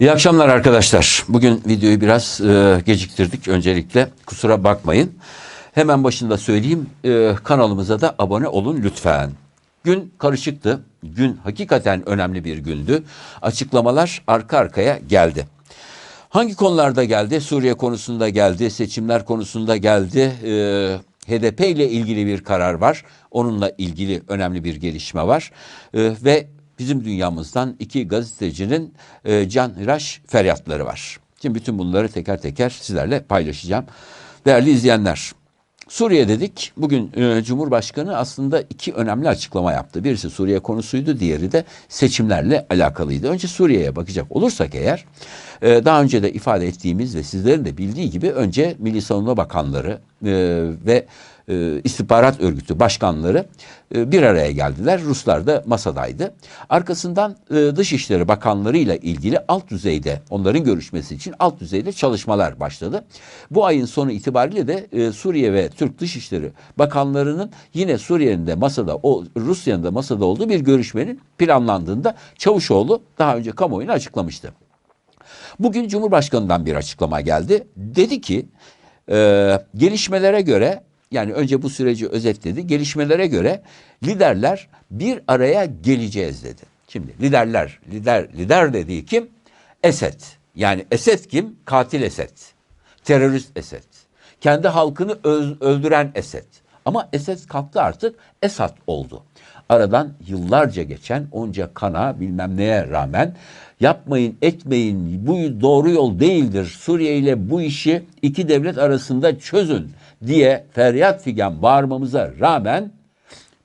İyi akşamlar arkadaşlar. Bugün videoyu biraz e, geciktirdik. Öncelikle kusura bakmayın. Hemen başında söyleyeyim e, kanalımıza da abone olun lütfen. Gün karışıktı. Gün hakikaten önemli bir gündü. Açıklamalar arka arkaya geldi. Hangi konularda geldi? Suriye konusunda geldi, seçimler konusunda geldi. E, HDP ile ilgili bir karar var. Onunla ilgili önemli bir gelişme var. E, ve bizim dünyamızdan iki gazetecinin e, canhıraş feryatları var. Şimdi bütün bunları teker teker sizlerle paylaşacağım. Değerli izleyenler, Suriye dedik. Bugün e, Cumhurbaşkanı aslında iki önemli açıklama yaptı. Birisi Suriye konusuydu, diğeri de seçimlerle alakalıydı. Önce Suriye'ye bakacak olursak eğer, e, daha önce de ifade ettiğimiz ve sizlerin de bildiği gibi önce Milli Savunma Bakanları e, ve e, istihbarat örgütü başkanları e, bir araya geldiler. Ruslar da masadaydı. Arkasından e, Dışişleri Bakanları ile ilgili alt düzeyde onların görüşmesi için alt düzeyde çalışmalar başladı. Bu ayın sonu itibariyle de e, Suriye ve Türk Dışişleri Bakanlarının yine Suriye'nin de masada, o Rusya'nın da masada olduğu bir görüşmenin planlandığında Çavuşoğlu daha önce kamuoyuna açıklamıştı. Bugün Cumhurbaşkanı'ndan bir açıklama geldi. Dedi ki e, gelişmelere göre yani önce bu süreci özetledi. Gelişmelere göre liderler bir araya geleceğiz dedi. Şimdi liderler, lider lider dediği kim? Esed. Yani Esed kim? Katil Esed. Terörist Esed. Kendi halkını öldüren Esed. Ama Esed kalktı artık Esad oldu. Aradan yıllarca geçen onca kana bilmem neye rağmen yapmayın etmeyin bu doğru yol değildir. Suriye ile bu işi iki devlet arasında çözün diye feryat figan bağırmamıza rağmen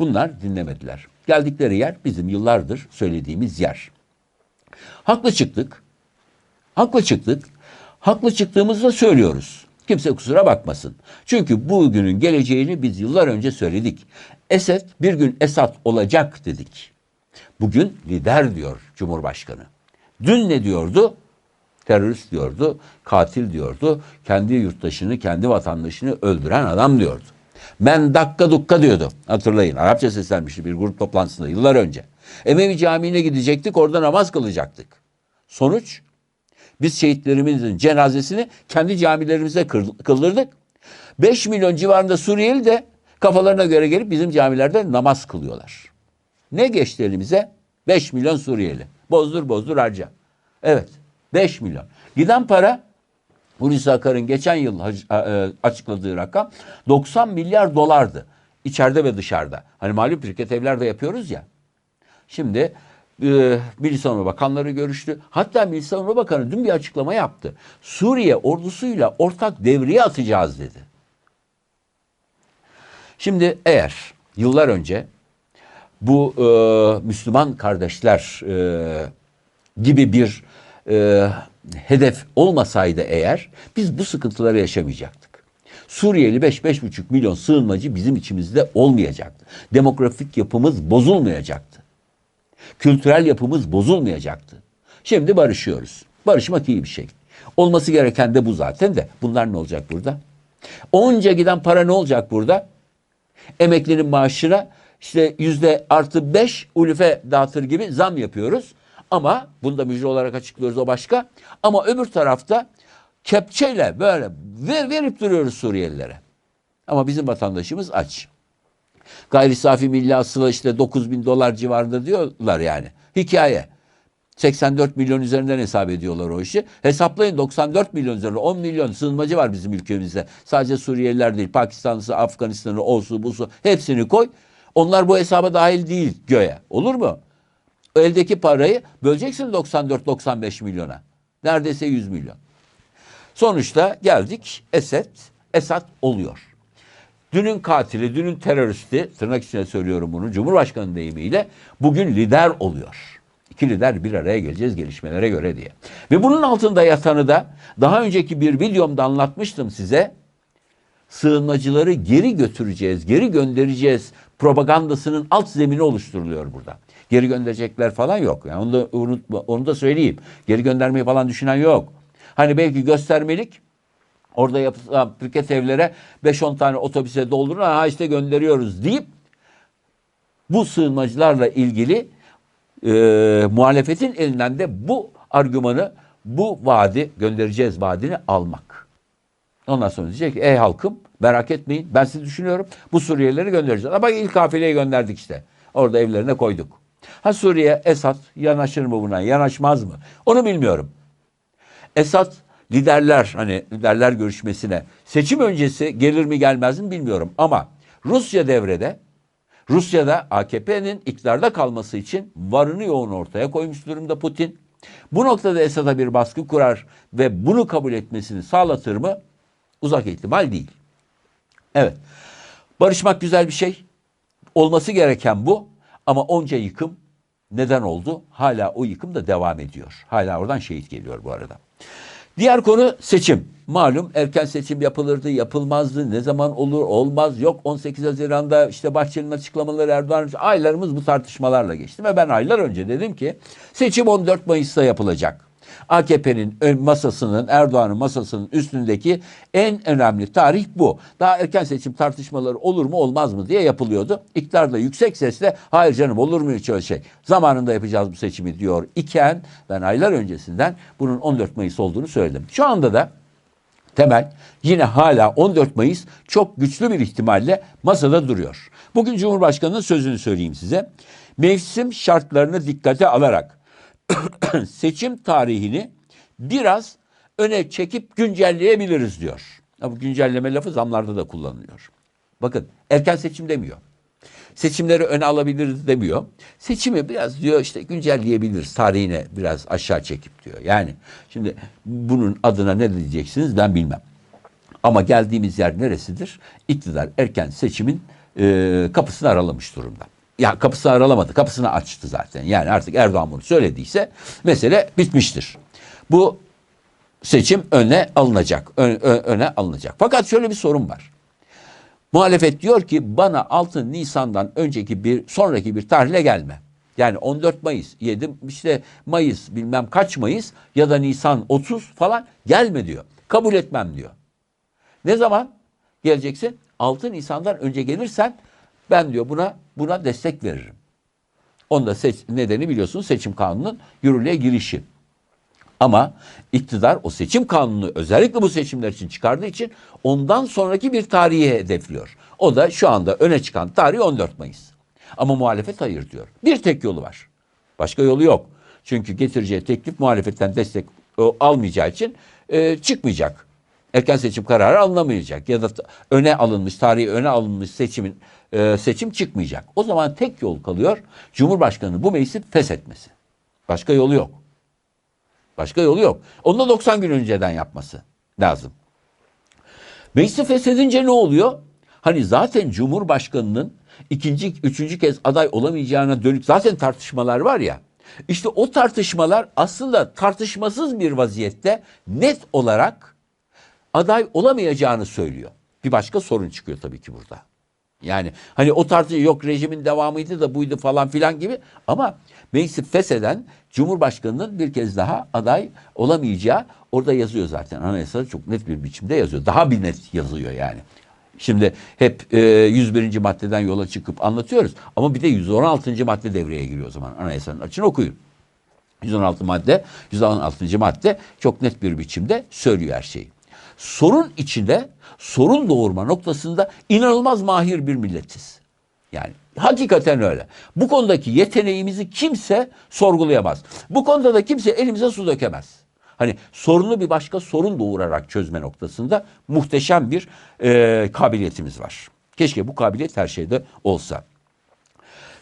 bunlar dinlemediler. Geldikleri yer bizim yıllardır söylediğimiz yer. Haklı çıktık. Haklı çıktık. Haklı çıktığımızda söylüyoruz. Kimse kusura bakmasın. Çünkü bugünün geleceğini biz yıllar önce söyledik. Esed bir gün Esad olacak dedik. Bugün lider diyor Cumhurbaşkanı. Dün ne diyordu? Terörist diyordu, katil diyordu, kendi yurttaşını, kendi vatandaşını öldüren adam diyordu. Men dakika dukka diyordu. Hatırlayın Arapça seslenmişti bir grup toplantısında yıllar önce. Emevi Camii'ne gidecektik orada namaz kılacaktık. Sonuç biz şehitlerimizin cenazesini kendi camilerimize kır- kıldırdık. 5 milyon civarında Suriyeli de kafalarına göre gelip bizim camilerde namaz kılıyorlar. Ne geçti elimize? 5 milyon Suriyeli. Bozdur bozdur harca. Evet 5 milyon. Giden para Hulusi Akar'ın geçen yıl e, açıkladığı rakam 90 milyar dolardı. İçeride ve dışarıda. Hani malum pirket evlerde yapıyoruz ya. Şimdi e, Milli Savunma Bakanları görüştü. Hatta Milli Savunma Bakanı dün bir açıklama yaptı. Suriye ordusuyla ortak devriye atacağız dedi. Şimdi eğer yıllar önce bu e, Müslüman kardeşler e, gibi bir e, hedef olmasaydı eğer biz bu sıkıntıları yaşamayacaktık. Suriyeli 5-5,5 milyon sığınmacı bizim içimizde olmayacaktı. Demografik yapımız bozulmayacaktı. Kültürel yapımız bozulmayacaktı. Şimdi barışıyoruz. Barışmak iyi bir şey. Olması gereken de bu zaten de. Bunlar ne olacak burada? Onca giden para ne olacak burada? emeklinin maaşına işte yüzde artı beş ulife dağıtır gibi zam yapıyoruz. Ama bunu da müjde olarak açıklıyoruz o başka. Ama öbür tarafta kepçeyle böyle ver, verip duruyoruz Suriyelilere. Ama bizim vatandaşımız aç. Gayri safi milli hasıla işte 9 bin dolar civarında diyorlar yani. Hikaye. 84 milyon üzerinden hesap ediyorlar o işi. Hesaplayın 94 milyon üzerinde 10 milyon sığınmacı var bizim ülkemizde. Sadece Suriyeliler değil Pakistanlısı, Afganistanlı, olsu busu hepsini koy. Onlar bu hesaba dahil değil göğe. Olur mu? Eldeki parayı böleceksin 94-95 milyona. Neredeyse 100 milyon. Sonuçta geldik Esed, Esad oluyor. Dünün katili, dünün teröristi, tırnak içine söylüyorum bunu, Cumhurbaşkanı deyimiyle bugün lider oluyor. İki lider bir araya geleceğiz gelişmelere göre diye. Ve bunun altında yatanı da daha önceki bir videomda anlatmıştım size. Sığınmacıları geri götüreceğiz, geri göndereceğiz propagandasının alt zemini oluşturuluyor burada. Geri gönderecekler falan yok. Yani onu da unutma, onu da söyleyeyim. Geri göndermeyi falan düşünen yok. Hani belki göstermelik Orada yapılan pirket evlere 5-10 tane otobüse doldurun. Ha işte gönderiyoruz deyip bu sığınmacılarla ilgili e, muhalefetin elinden de bu argümanı bu vaadi göndereceğiz vaadini almak. Ondan sonra diyecek ki ey halkım merak etmeyin ben sizi düşünüyorum. Bu Suriyelileri göndereceğiz. Ama ilk kafileyi gönderdik işte. Orada evlerine koyduk. Ha Suriye Esad yanaşır mı buna yanaşmaz mı? Onu bilmiyorum. Esad liderler hani liderler görüşmesine seçim öncesi gelir mi gelmez mi bilmiyorum. Ama Rusya devrede Rusya'da AKP'nin iktidarda kalması için varını yoğun ortaya koymuş durumda Putin. Bu noktada Esad'a bir baskı kurar ve bunu kabul etmesini sağlatır mı? Uzak ihtimal değil. Evet. Barışmak güzel bir şey. Olması gereken bu. Ama onca yıkım neden oldu? Hala o yıkım da devam ediyor. Hala oradan şehit geliyor bu arada. Diğer konu seçim. Malum erken seçim yapılırdı, yapılmazdı. Ne zaman olur, olmaz. Yok 18 Haziran'da işte Bahçeli'nin açıklamaları Erdoğan aylarımız bu tartışmalarla geçti ve ben aylar önce dedim ki seçim 14 Mayıs'ta yapılacak. AKP'nin masasının Erdoğan'ın masasının üstündeki en önemli tarih bu. Daha erken seçim tartışmaları olur mu olmaz mı diye yapılıyordu. İktidar da yüksek sesle hayır canım olur mu hiç öyle şey. Zamanında yapacağız bu seçimi diyor iken ben aylar öncesinden bunun 14 Mayıs olduğunu söyledim. Şu anda da temel yine hala 14 Mayıs çok güçlü bir ihtimalle masada duruyor. Bugün Cumhurbaşkanı'nın sözünü söyleyeyim size. Mevsim şartlarını dikkate alarak seçim tarihini biraz öne çekip güncelleyebiliriz diyor. Ya bu güncelleme lafı zamlarda da kullanılıyor. Bakın erken seçim demiyor. Seçimleri öne alabiliriz demiyor. Seçimi biraz diyor işte güncelleyebiliriz tarihine biraz aşağı çekip diyor. Yani şimdi bunun adına ne diyeceksiniz ben bilmem. Ama geldiğimiz yer neresidir? İktidar erken seçimin e, kapısını aralamış durumda. Ya kapısını aralamadı, kapısını açtı zaten. Yani artık Erdoğan bunu söylediyse mesele bitmiştir. Bu seçim öne alınacak, ö- ö- öne alınacak. Fakat şöyle bir sorun var. Muhalefet diyor ki bana 6 Nisan'dan önceki bir sonraki bir tarihle gelme. Yani 14 Mayıs, 7 işte Mayıs bilmem kaç Mayıs ya da Nisan 30 falan gelme diyor. Kabul etmem diyor. Ne zaman geleceksin? 6 Nisan'dan önce gelirsen ben diyor buna buna destek veririm. Onda seç, nedeni biliyorsunuz seçim kanununun yürürlüğe girişi. Ama iktidar o seçim kanunu özellikle bu seçimler için çıkardığı için ondan sonraki bir tarihi hedefliyor. O da şu anda öne çıkan tarih 14 Mayıs. Ama muhalefet hayır diyor. Bir tek yolu var. Başka yolu yok. Çünkü getireceği teklif muhalefetten destek o, almayacağı için e, çıkmayacak. Erken seçim kararı alınamayacak ya da öne alınmış, tarihi öne alınmış seçimin e, seçim çıkmayacak. O zaman tek yol kalıyor Cumhurbaşkanı bu meclisi feshetmesi. Başka yolu yok. Başka yolu yok. Onu da 90 gün önceden yapması lazım. Meclisi feshedince ne oluyor? Hani zaten Cumhurbaşkanı'nın ikinci, üçüncü kez aday olamayacağına dönük zaten tartışmalar var ya. İşte o tartışmalar aslında tartışmasız bir vaziyette net olarak aday olamayacağını söylüyor. Bir başka sorun çıkıyor tabii ki burada. Yani hani o tartı yok rejimin devamıydı da buydu falan filan gibi ama meclisi fesheden Cumhurbaşkanı'nın bir kez daha aday olamayacağı orada yazıyor zaten. Anayasada çok net bir biçimde yazıyor. Daha bir net yazıyor yani. Şimdi hep e, 101. maddeden yola çıkıp anlatıyoruz. Ama bir de 116. madde devreye giriyor o zaman anayasanın. Açın okuyun. 116 madde, 116. madde çok net bir biçimde söylüyor her şeyi. Sorun içinde, sorun doğurma noktasında inanılmaz mahir bir milletiz. Yani hakikaten öyle. Bu konudaki yeteneğimizi kimse sorgulayamaz. Bu konuda da kimse elimize su dökemez. Hani sorunu bir başka sorun doğurarak çözme noktasında muhteşem bir e, kabiliyetimiz var. Keşke bu kabiliyet her şeyde olsa.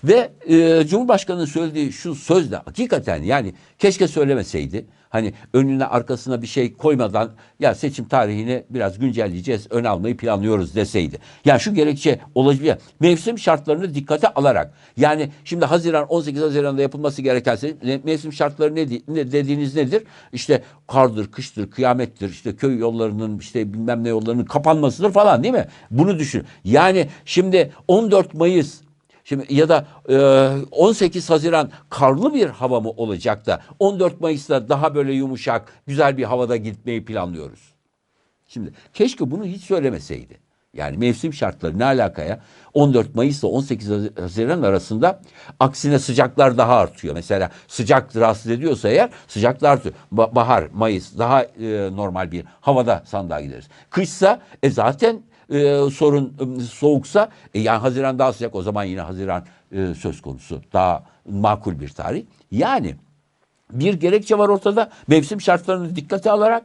Ve e, Cumhurbaşkanı'nın söylediği şu sözle hakikaten yani keşke söylemeseydi. Hani önüne arkasına bir şey koymadan ya seçim tarihini biraz güncelleyeceğiz, ön almayı planlıyoruz deseydi. Yani şu gerekçe olabilir. Mevsim şartlarını dikkate alarak. Yani şimdi Haziran 18 Haziran'da yapılması gereken mevsim şartları ne, ne dediğiniz nedir? İşte kardır, kıştır, kıyamettir, işte köy yollarının işte bilmem ne yollarının kapanmasıdır falan değil mi? Bunu düşün. Yani şimdi 14 Mayıs Şimdi ya da e, 18 Haziran karlı bir hava mı olacak da 14 Mayıs'ta daha böyle yumuşak, güzel bir havada gitmeyi planlıyoruz. Şimdi keşke bunu hiç söylemeseydi. Yani mevsim şartları ne alakaya? 14 Mayıs ile 18 Haziran arasında aksine sıcaklar daha artıyor. Mesela sıcak rahatsız ediyorsa eğer sıcaklar artıyor. Ba- bahar, Mayıs daha e, normal bir havada sandığa gideriz. Kışsa e, zaten e, sorun e, soğuksa e, yani Haziran daha sıcak o zaman yine Haziran e, söz konusu. Daha makul bir tarih. Yani bir gerekçe var ortada. Mevsim şartlarını dikkate alarak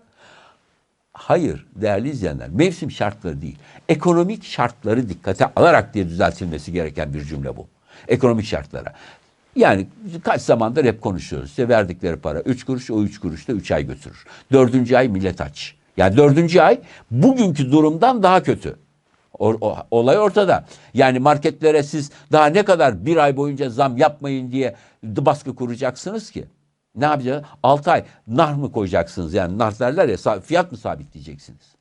Hayır değerli izleyenler mevsim şartları değil. Ekonomik şartları dikkate alarak diye düzeltilmesi gereken bir cümle bu. Ekonomik şartlara. Yani kaç zamandır hep konuşuyoruz. İşte verdikleri para 3 kuruş o 3 kuruş da 3 ay götürür. Dördüncü ay millet aç. Yani dördüncü ay bugünkü durumdan daha kötü. O, o- olay ortada. Yani marketlere siz daha ne kadar bir ay boyunca zam yapmayın diye baskı kuracaksınız ki? Ne yapacaksınız? 6 ay nar mı koyacaksınız? Yani nar derler ya fiyat mı sabitleyeceksiniz?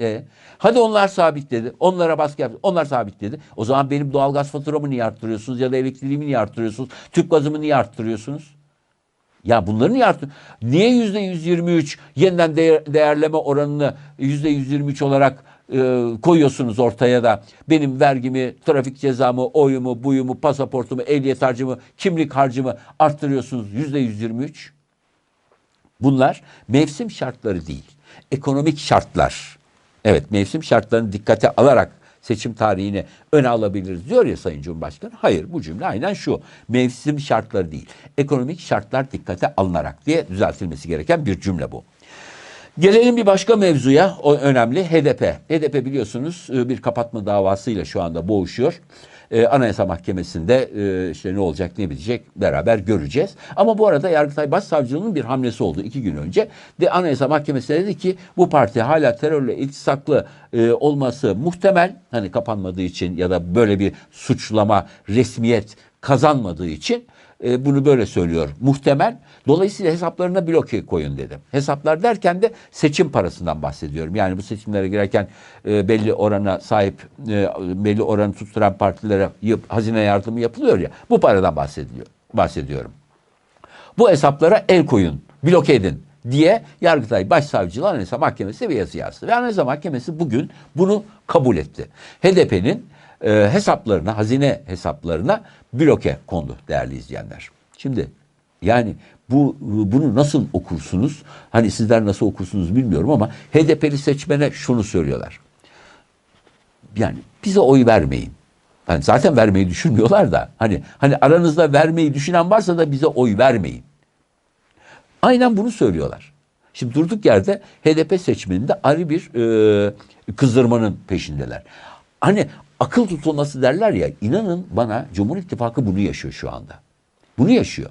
E, hadi onlar sabitledi. Onlara baskı yaptı. Onlar sabitledi. O zaman benim doğalgaz faturamı niye arttırıyorsunuz ya da elektriğimi niye arttırıyorsunuz? Tüp gazımı niye arttırıyorsunuz? Ya bunları niye arttır? Niye yüzde 123 yeniden değer- değerleme oranını yüzde 123 olarak e, koyuyorsunuz ortaya da benim vergimi, trafik cezamı, oyumu, buyumu, pasaportumu, ehliyet harcımı, kimlik harcımı arttırıyorsunuz yüzde 123? Bunlar mevsim şartları değil, ekonomik şartlar. Evet mevsim şartlarını dikkate alarak seçim tarihini öne alabiliriz diyor ya Sayın Cumhurbaşkanı. Hayır bu cümle aynen şu. Mevsim şartları değil, ekonomik şartlar dikkate alınarak diye düzeltilmesi gereken bir cümle bu. Gelelim bir başka mevzuya. O önemli HDP. HDP biliyorsunuz e, bir kapatma davasıyla şu anda boğuşuyor. Ee, Anayasa Mahkemesi'nde e, işte ne olacak ne bitecek beraber göreceğiz. Ama bu arada Yargıtay Başsavcılığı'nın bir hamlesi oldu iki gün önce. De Anayasa Mahkemesi dedi ki bu parti hala terörle iltisaklı e, olması muhtemel. Hani kapanmadığı için ya da böyle bir suçlama resmiyet kazanmadığı için e, bunu böyle söylüyor. Muhtemel. Dolayısıyla hesaplarına bloke koyun dedim. Hesaplar derken de seçim parasından bahsediyorum. Yani bu seçimlere girerken e, belli orana sahip, e, belli oranı tutturan partilere yap- hazine yardımı yapılıyor ya. Bu paradan bahsediliyor, bahsediyorum. Bu hesaplara el koyun, bloke edin diye Yargıtay Başsavcılığı Anayasa Mahkemesi bir yazı yazdı. Ve Anayasa Mahkemesi bugün bunu kabul etti. HDP'nin e, hesaplarına, hazine hesaplarına bloke kondu değerli izleyenler. Şimdi yani bu bunu nasıl okursunuz? Hani sizler nasıl okursunuz bilmiyorum ama HDP'li seçmene şunu söylüyorlar. Yani bize oy vermeyin. Yani zaten vermeyi düşünmüyorlar da hani hani aranızda vermeyi düşünen varsa da bize oy vermeyin. Aynen bunu söylüyorlar. Şimdi durduk yerde HDP seçmeninde ayrı bir e, kızdırmanın peşindeler. Hani akıl tutulması derler ya inanın bana Cumhur İttifakı bunu yaşıyor şu anda. Bunu yaşıyor.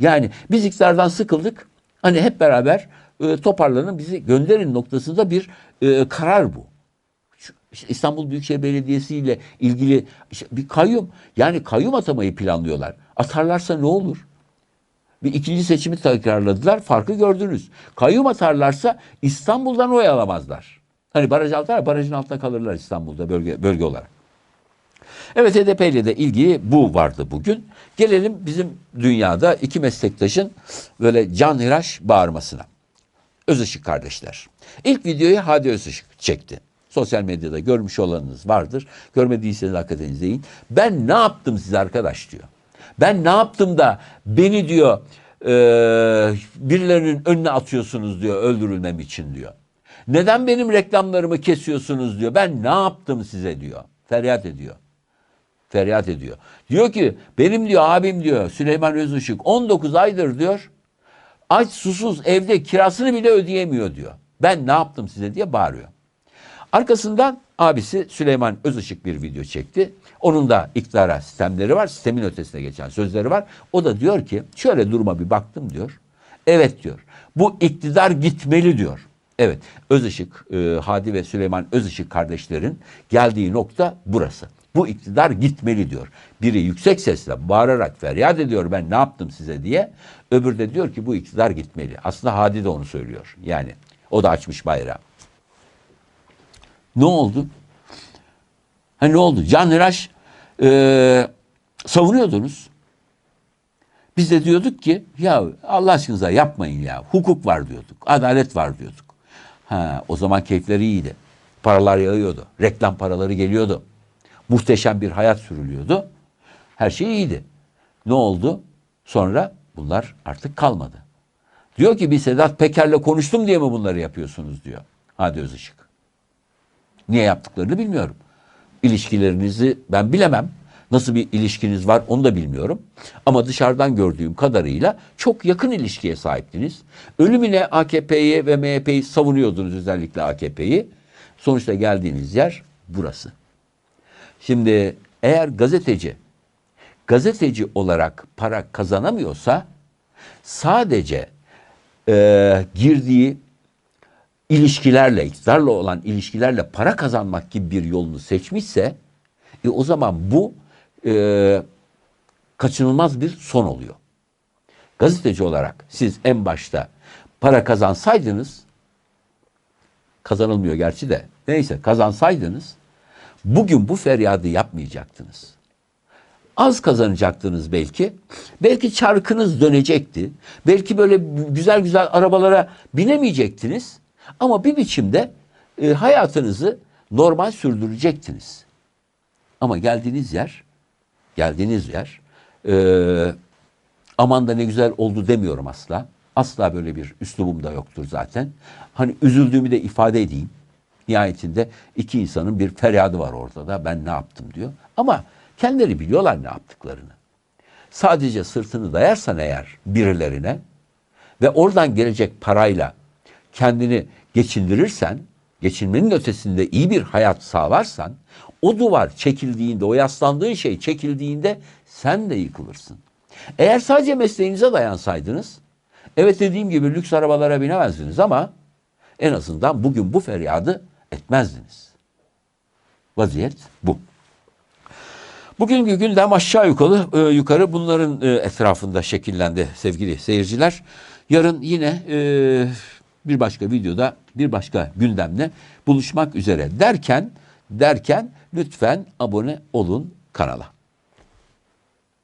Yani biz iktidardan sıkıldık. Hani hep beraber e, toparlanın bizi gönderin noktasında bir e, karar bu. İstanbul Büyükşehir Belediyesi ile ilgili bir kayyum yani kayyum atamayı planlıyorlar. Atarlarsa ne olur? Bir ikinci seçimi tekrarladılar. Farkı gördünüz. Kayyum atarlarsa İstanbul'dan oy alamazlar. Hani baraj altılar, barajın altında kalırlar İstanbul'da bölge, bölge olarak. Evet HDP ile de ilgili bu vardı bugün. Gelelim bizim dünyada iki meslektaşın böyle canhıraş bağırmasına. Özışık kardeşler. İlk videoyu Hadi Özışık çekti. Sosyal medyada görmüş olanınız vardır. Görmediyseniz hakikaten izleyin. Ben ne yaptım size arkadaş diyor. Ben ne yaptım da beni diyor e, birilerinin önüne atıyorsunuz diyor öldürülmem için diyor. Neden benim reklamlarımı kesiyorsunuz diyor. Ben ne yaptım size diyor. Feryat ediyor feryat ediyor. Diyor ki benim diyor abim diyor Süleyman Özışık 19 aydır diyor aç susuz evde kirasını bile ödeyemiyor diyor. Ben ne yaptım size diye bağırıyor. Arkasından abisi Süleyman Özışık bir video çekti. Onun da iktidara sistemleri var. Sistemin ötesine geçen sözleri var. O da diyor ki şöyle duruma bir baktım diyor. Evet diyor. Bu iktidar gitmeli diyor. Evet Özışık, e, Hadi ve Süleyman Özışık kardeşlerin geldiği nokta burası. Bu iktidar gitmeli diyor. Biri yüksek sesle bağırarak feryat ediyor ben ne yaptım size diye. Öbürü de diyor ki bu iktidar gitmeli. Aslında Hadi de onu söylüyor. Yani o da açmış bayrağı. Ne oldu? Ha ne oldu? Can Hıraş e, savunuyordunuz. Biz de diyorduk ki ya Allah aşkınıza yapmayın ya. Hukuk var diyorduk. Adalet var diyorduk. Ha o zaman keyifleri iyiydi. Paralar yağıyordu. Reklam paraları geliyordu. Muhteşem bir hayat sürülüyordu. Her şey iyiydi. Ne oldu? Sonra bunlar artık kalmadı. Diyor ki bir Sedat Peker'le konuştum diye mi bunları yapıyorsunuz diyor. Hadi Özışık. Niye yaptıklarını bilmiyorum. İlişkilerinizi ben bilemem. Nasıl bir ilişkiniz var onu da bilmiyorum. Ama dışarıdan gördüğüm kadarıyla çok yakın ilişkiye sahiptiniz. Ölümüne AKP'yi ve MHP'yi savunuyordunuz özellikle AKP'yi. Sonuçta geldiğiniz yer burası. Şimdi eğer gazeteci gazeteci olarak para kazanamıyorsa sadece e, girdiği ilişkilerle, iktidarla olan ilişkilerle para kazanmak gibi bir yolunu seçmişse e, o zaman bu e, kaçınılmaz bir son oluyor. Gazeteci olarak siz en başta para kazansaydınız kazanılmıyor gerçi de neyse kazansaydınız bugün bu feryadı yapmayacaktınız. Az kazanacaktınız belki. Belki çarkınız dönecekti. Belki böyle güzel güzel arabalara binemeyecektiniz. Ama bir biçimde e, hayatınızı normal sürdürecektiniz. Ama geldiğiniz yer, geldiğiniz yer, e, aman da ne güzel oldu demiyorum asla. Asla böyle bir üslubum da yoktur zaten. Hani üzüldüğümü de ifade edeyim. Nihayetinde iki insanın bir feryadı var orada da ben ne yaptım diyor. Ama kendileri biliyorlar ne yaptıklarını. Sadece sırtını dayarsan eğer birilerine ve oradan gelecek parayla kendini geçindirirsen, geçinmenin ötesinde iyi bir hayat sağlarsan, o duvar çekildiğinde, o yaslandığın şey çekildiğinde sen de yıkılırsın. Eğer sadece mesleğinize dayansaydınız, evet dediğim gibi lüks arabalara binemezdiniz ama en azından bugün bu feryadı etmezdiniz. Vaziyet bu. Bugünkü gündem aşağı yukarı e, yukarı bunların e, etrafında şekillendi sevgili seyirciler. Yarın yine e, bir başka videoda bir başka gündemle buluşmak üzere derken derken lütfen abone olun kanala.